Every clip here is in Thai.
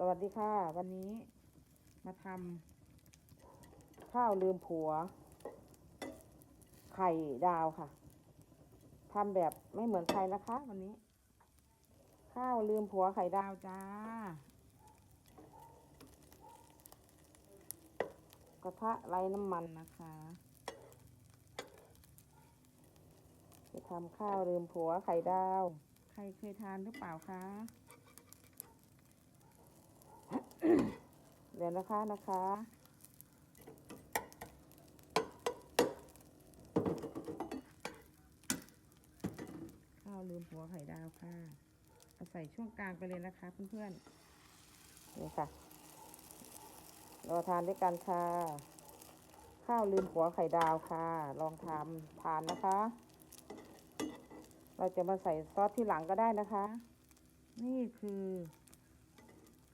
สวัสดีค่ะ วันนี้มาทำข้าวลืมผัว ไข่ดาวค่ะทำแบบไม่เหมือนใครนะคะ วันนี้ ข้าวลืมผัวไข่ดาวจ้า กระทะไร้น้ำมันนะคะจะทำข้าวลืมผัวไข่ดาว ใครเคยทานหรือเปล่าคะ เดี๋ยวนะคะนะคะ ข้าวลืมหัวไข่ดาวค่ะเอาใส่ช่วงกลางไปเลยนะคะเพื่อนๆนี่ค่ะรอทานด้วยกันค่ะ ข้าวลืมหัวไข่ดาวค่ะ ลองทำทานนะคะ เราจะมาใส่ซอสที่หลังก็ได้นะคะ นี่คือ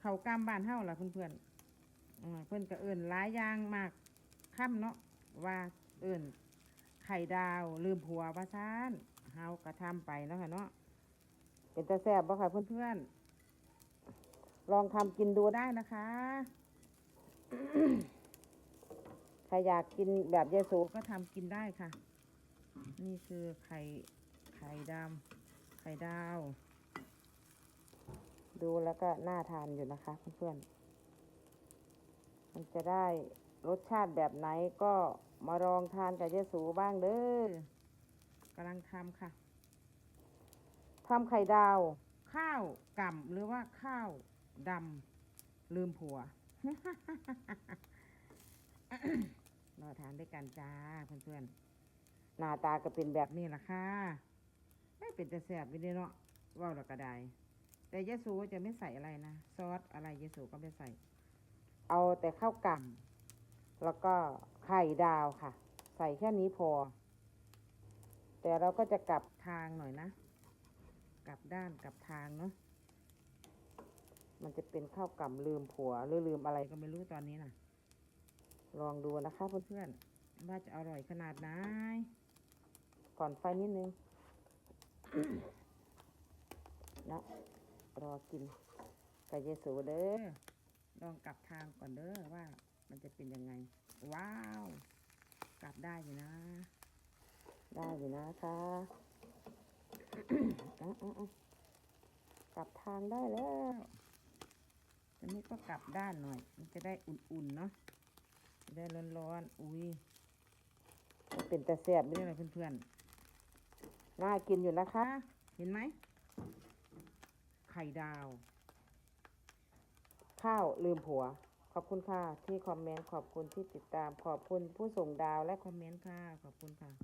เขากล้ามบานเฮ้าล่ะเพื่อนๆ เพื่อนก็เอิ่นหลายอย่างมากค่ำเนาะว่าเอิ่นไข่ดาวลืมผัวว่าซานเฮาก็ทำไปเนาะค่ะเนาะเป็นตาแซ่บบ่ค่ะเพื่อนๆ ลองทำกินดูได้นะคะ ใครอยากกินแบบยายสูก็ทำกินได้ค่ะ นี่คือไข่ไข่ดำไข่ดาว ดูแล้วก็น่าทานอยู่นะคะเพื่อนๆ มันจะได้รสชาติแบบไหนก็มาลองทานกับยายสูบ้างเด้อกำลังทำค่ะทำไข่ดาว ข้าวกล่ำหรือว่าข้าวดำลืมผัวรอทานด้วยกันจ้าเพื่อนๆหน้าตาก็เป็นแบบนี้ล่ะค่ะไม่เป็นจะแสบไปเลยเนาะว่าแล้วก็ได้แต่ยะสูจะไม่ใส่อะไรนะ ซอสอะไรยะสูก็ไม่ใส่ เอาแต่ข้าวกล่ำแล้วก็ไข่ดาวค่ะ ใส่แค่นี้พอ แต่เราก็จะกลับทางหน่อยนะ กลับด้านกลับทางเนาะมันจะเป็นข้าวกล่ำลืมผัวหรือลืมอะไรก็ไม่รู้ตอนนี้นะลองดูนะคะเพื่อนๆว่าจะอร่อยขนาดไหนก่อนไฟนิดนึงนะรอกินกับเยสูเด้อ ลองกลับทางก่อนเด้อว่ามันจะเป็นยังไง ว้าว กลับได้อยู่นะ ได้อยู่นะคะอะอะอะกลับทางได้แล้วทีนี้ก็กลับด้านหน่อย มันจะได้อุ่นๆเนาะจะได้ร้อนๆอุ้ยมันเป็นแต่แสบไม่ได้เลยเพื่อนๆน่ากินอยู่นะคะ เห็นไหมไข่ดาว ข้าวลืมผัว ขอบคุณค่ะ ที่คอมเมนต์ขอบคุณที่ติดตามขอบคุณผู้ส่งดาวและคอมเมนต์ค่ะ ขอบคุณค่ะ